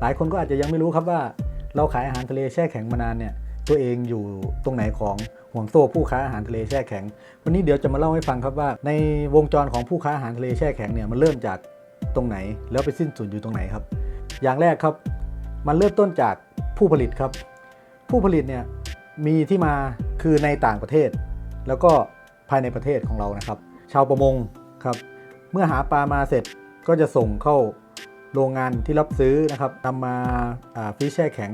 หลายคนก็อาจจะยังไม่รู้ครับว่า เราขายอาหารทะเลแช่แข็งมานานเนี่ยตัวเองอยู่ตรงไหนของห่วงโซ่ผู้ค้าอาหารทะเลแช่แข็ง วันนี้เดี๋ยวจะมาเล่าให้ฟังครับว่า ในวงจรของผู้ค้าอาหารทะเลแช่แข็งเนี่ยมันเริ่มจากตรงไหน แล้วไปสิ้นสุดอยู่ตรงไหนครับ อย่างแรกครับ มันเริ่มต้นจากผู้ผลิตครับ ผู้ผลิตเนี่ยมีที่มาคือในต่างประเทศ แล้วก็ภายในประเทศของเรานะครับ ชาวประมงครับ เมื่อหาปลามาเสร็จก็จะส่งเข้า โรงงานที่รับซื้อนะครับนำมาฟรีแช่แข็ง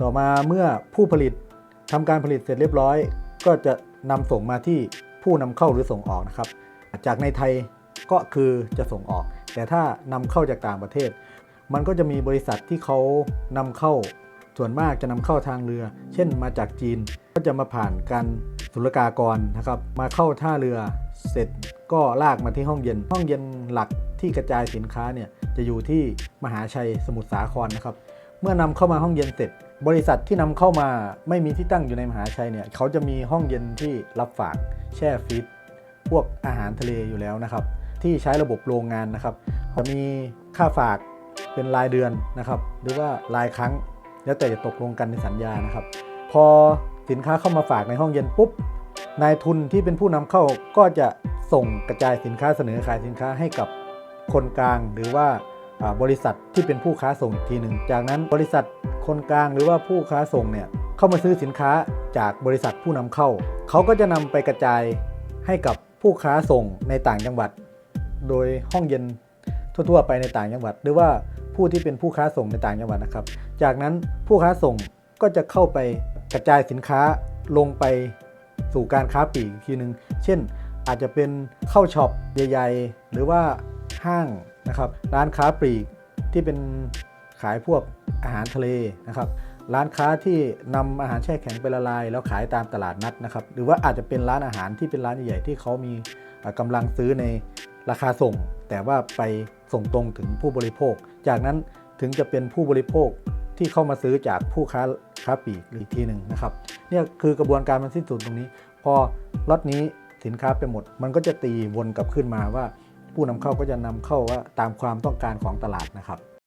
ต่อมาเมื่อผู้ผลิตทำการผลิตเสร็จเรียบร้อย ก็จะนำส่งมาที่ผู้นำเข้าหรือส่งออกนะครับ จากในไทยก็คือจะส่งออก แต่ถ้านำเข้าจากต่างประเทศ มันก็จะมีบริษัทที่เขานำเข้าส่วนมากจะนำเข้าทางเรือ เช่นมาจากจีนก็จะมาผ่านการศุลกากรนะครับ มาเข้าท่าเรือ เสร็จก็ลากมาที่ห้องเย็น ห้องเย็นหลักที่กระจายสินค้าเนี่ยจะอยู่ที่มหาชัยสมุทรสาครนะครับ เมื่อนำเข้ามาห้องเย็นเสร็จ บริษัทที่นำเข้ามาไม่มีที่ตั้งอยู่ในมหาชัยเนี่ยเขาจะมีห้องเย็นที่รับฝากแช่ฟรีซพวกอาหารทะเลอยู่แล้วนะครับ ที่ใช้ระบบโรงงานนะครับจะมีค่าฝากเป็นรายเดือนนะครับ หรือว่ารายครั้ง แล้วแต่จะตกลงกันในสัญญานะครับ พอสินค้าเข้ามาฝากในห้องเย็นปุ๊บ นายทุนที่เป็นผู้นำเข้าก็จะส่งกระจายสินค้าเสนอขายสินค้าให้กับคนกลาง หรือว่าบริษัทที่เป็นผู้ค้าส่งอีกทีหนึ่ง จากนั้นบริษัทคนกลางหรือว่าผู้ค้าส่งเนี่ยเข้ามาซื้อสินค้าจากบริษัทผู้นำเข้า เขาก็จะนำไปกระจายให้กับผู้ค้าส่งในต่างจังหวัด โดยห้องเย็นทั่วๆไปในต่างจังหวัด หรือว่าผู้ที่เป็นผู้ค้าส่งในต่างจังหวัดนะครับ จากนั้นผู้ค้าส่งก็จะเข้าไปกระจายสินค้าลงไป สู่การค้าปลีกอีกทีหนึ่งเช่น อาจจะเป็นเข้าช็อปใหญ่ ๆ หรือว่าห้างนะครับร้านค้าปลีกที่เป็นขายพวกอาหารทะเลนะครับร้านค้าที่นำอาหารแช่แข็งไปละลาย แล้วขายตามตลาดนัดนะครับ หรือว่าอาจจะเป็นร้านอาหารที่เป็นร้านใหญ่ๆที่เขามีเอ่อกำลังซื้อในราคาส่ง แต่ว่าไปส่งตรงถึงผู้บริโภค จากนั้นถึงจะเป็นผู้บริโภคที่เข้ามาซื้อจากผู้ค้าค้าปลีกอีกทีหนึ่งนะครับเนี่ยคือกระบวนการมันสิ้นสุดตรงนี้ พอล็อตนี้สินค้าไปหมด มันก็จะตีวนกลับขึ้นมาว่า ผู้นำเข้าก็จะนำเข้าว่าตามความต้องการของตลาดนะครับ